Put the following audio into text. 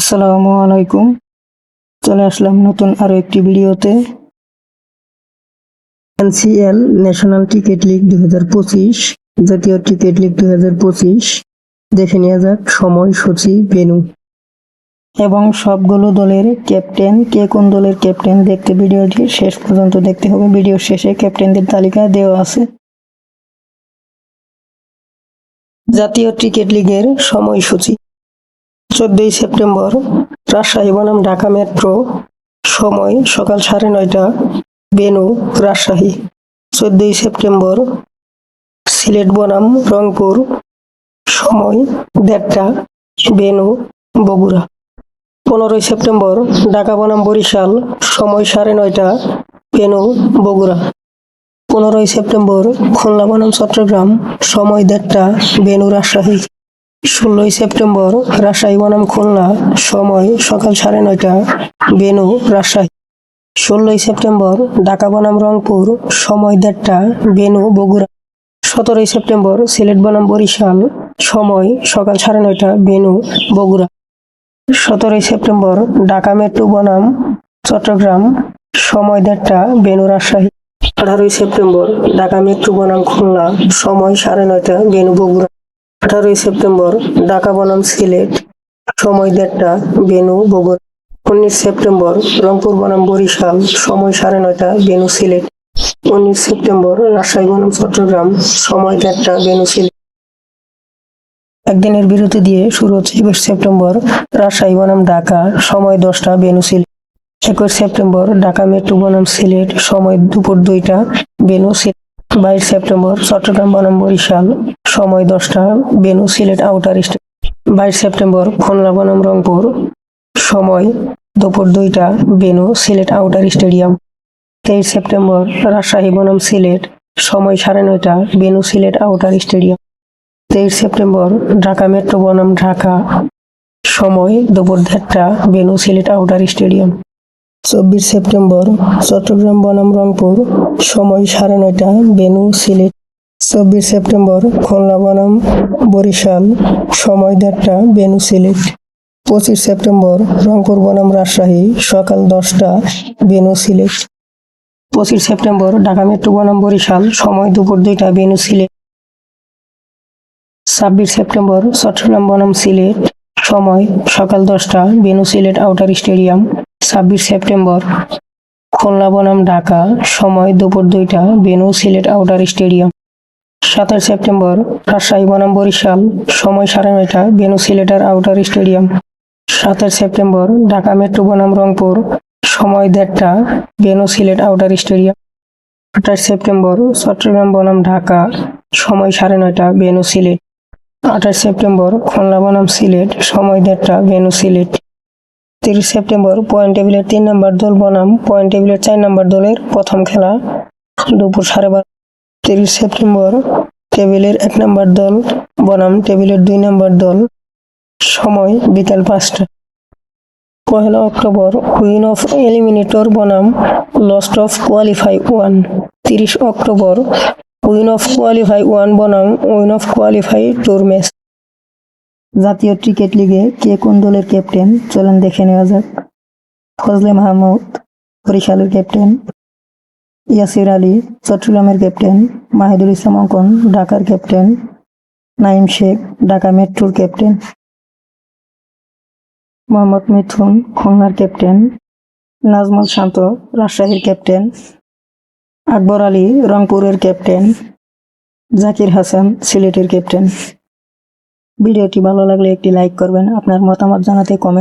আসসালামু আলাইকুম। চলে আসলাম নতুন আরও একটি ভিডিওতে। এনসিএল ন্যাশনাল ক্রিকেট লিগ দুই হাজার পঁচিশ, জাতীয় ক্রিকেট লিগ দুই হাজার পঁচিশ। দেখে নেওয়া যাক সময়, সূচি ভেনু এবং সবগুলো দলের ক্যাপ্টেন, কে কোন দলের ক্যাপ্টেন দেখতে ভিডিওটি শেষ পর্যন্ত দেখতে হবে। ভিডিও শেষে ক্যাপ্টেনদের তালিকা দেওয়া আছে। জাতীয় ক্রিকেট লিগের সময়সূচি। চোদ্দই সেপ্টেম্বর, রাজশাহী, বনাম, ঢাকা মেট্রো, সময় সকাল সাড়ে নয়টা, বেনু, রাজশাহী। চোদ্দই সেপ্টেম্বর, সিলেট, বনাম, রংপুর, সময় দেড়টা, বেনু, বগুড়া। পনেরোই সেপ্টেম্বর, ঢাকা, বনাম, বরিশাল, সময় সাড়ে নয়টা, বেনু, বগুড়া। পনেরোই সেপ্টেম্বর, খুলনা, বনাম, চট্টগ্রাম, সময় দেড়টা, বেনু, রাজশাহী। ষোলোই সেপ্টেম্বর, রাজশাহী বনাম খুলনা, সময় সকাল সাড়ে নয়টা, বেনু, রাজশাহী। ষোলোই সেপ্টেম্বর, ঢাকা বনাম রংপুর, সময় দেড়টা, বেনু, বগুড়া। সতেরোই সেপ্টেম্বর, সিলেট বনাম বরিশাল, সময় সকাল সাড়ে নয়টা, বেনু, বগুড়া। সতেরোই সেপ্টেম্বর, ঢাকা মেট্রো বনাম, চট্টগ্রাম, সময় দেড়টা, বেনু, রাজশাহী। আঠারোই সেপ্টেম্বর, ঢাকা মেট্রো বনাম খুলনা, সময় সাড়ে নয়টা, বেনু, বগুড়া। আঠারোই সেপ্টেম্বর, ঢাকা বনাম সিলেট, সময় দেড়টা বেনু বগুড়া উনিশ সেপ্টেম্বর, রংপুর বনাম বরিশাল, সময় সাড়ে নয়টা বেনু সিলেট। উনিশ সেপ্টেম্বর, রাজশাহী বনাম চট্টগ্রাম, সময় দেড়টা বেনু সিলেট। একদিনের বিরতি দিয়ে শুরু হচ্ছে একুশ সেপ্টেম্বর, রাজশাহী বনাম ঢাকা, সময় দশটা বেনু সিলেট। একুশ সেপ্টেম্বর, ঢাকা মেট্রো বনাম সিলেট, সময় দুপুর দুইটা বেনু সিলেট। বাইশ সেপ্টেম্বর, চট্টগ্রাম বনাম বরিশাল সময় দশটা বেনু সিলেট আউটার স্টেট বাইশ সেপ্টেম্বর খুলনা বনাম রংপুর। সময় দুপুর দুইটা বেনু সিলেট আউটার স্টেডিয়াম তেইশ সেপ্টেম্বর, রাজশাহী, বনাম সিলেট সময় সাড়ে নয়টা বেনু সিলেট আউটার স্টেডিয়াম তেইশ সেপ্টেম্বর, ঢাকা মেট্রো, বনাম, ঢাকা। সময় দুপুর দেড়টা বেনু সিলেট আউটার স্টেডিয়াম চব্বিশ সেপ্টেম্বর, চট্টগ্রাম, বনাম, রংপুর। সময় সাড়ে নয়টা বেনু সিলেট চব্বিশ সেপ্টেম্বর, খুলনা বনাম, বরিশাল, সময় দেড়টা, বেনু সিলেট। পঁচিশ সেপ্টেম্বর, রংপুর বনাম রাজশাহী, সকাল দশটা, বেনু সিলেট। পঁচিশ সেপ্টেম্বর, ঢাকা মেট্রো বনাম, বরিশাল, সময় দুপুর দুইটা, বেনু সিলেট। ছাব্বিশ সেপ্টেম্বর, চট্টগ্রাম বনাম, সিলেট। সময় সকাল দশটা, বেনু সিলেট আউটার স্টেডিয়াম। ছাব্বিশ সেপ্টেম্বর, খুলনা বনাম, ঢাকা। সময় দুপুর দুইটা, বেনু সিলেট আউটার স্টেডিয়াম। সাতাশ সেপ্টেম্বর, রাজশাহী, বনাম, বরিশাল, সময় সাড়ে নয়টা বেনু সিলেটার আউটার স্টেডিয়াম। সাতাশ সেপ্টেম্বর, ঢাকা মেট্রো, বনাম, রংপুর, সময় দেড়টা বেনু সিলেট আউটার স্টেডিয়াম। আঠাশ সেপ্টেম্বর, চট্টগ্রাম, বনাম, ঢাকা, সময় সাড়ে নয়টা বেনু সিলেট। আঠাশ সেপ্টেম্বর, খুলনা, বনাম, সিলেট, সময় দেড়টা বেনু সিলেট। তিরিশ সেপ্টেম্বর, পয়েন্ট টেবিলের তিন নম্বর দল, বনাম। পয়েন্ট টেবিলের চার নম্বর দলের প্রথম খেলা দুপুর সাড়ে বারো তিরিশ সেপ্টেম্বর, টেবিলের এক নম্বর দল, বনাম টেবিলের দুই নম্বর দল, সময় বিকাল পাঁচটা। পহেলা অক্টোবর, উইন অফ এলিমিনেটর, বনাম, লস্ট অফ কোয়ালিফাই ওয়ান। তিরিশ October, win of qualify one, বনাম, win of qualify tour match. জাতীয় ক্রিকেট লিগে কে কোন দলের ক্যাপ্টেন, চলেন দেখে নেওয়া যাক। ফজলে মাহমুদ, বরিশালের ক্যাপ্টেন। ইয়াসির আলী, চট্টগ্রামের ক্যাপ্টেন, মাহিদুল ইসলাম অঙ্কন, ঢাকার ক্যাপ্টেন, নাইম শেখ, ঢাকা মেট্রোর ক্যাপ্টেন, মোহাম্মদ মিথুন, খুলনার ক্যাপ্টেন, নাজমুল শান্ত, রাজশাহীর ক্যাপ্টেন, আকবর আলী, রংপুরের ক্যাপ্টেন, জাকির হাসান, সিলেটের ক্যাপ্টেন। ভিডিওটি ভালো লাগলে একটি লাইক করবেন, আপনার মতামত জানাতে কমেন্ট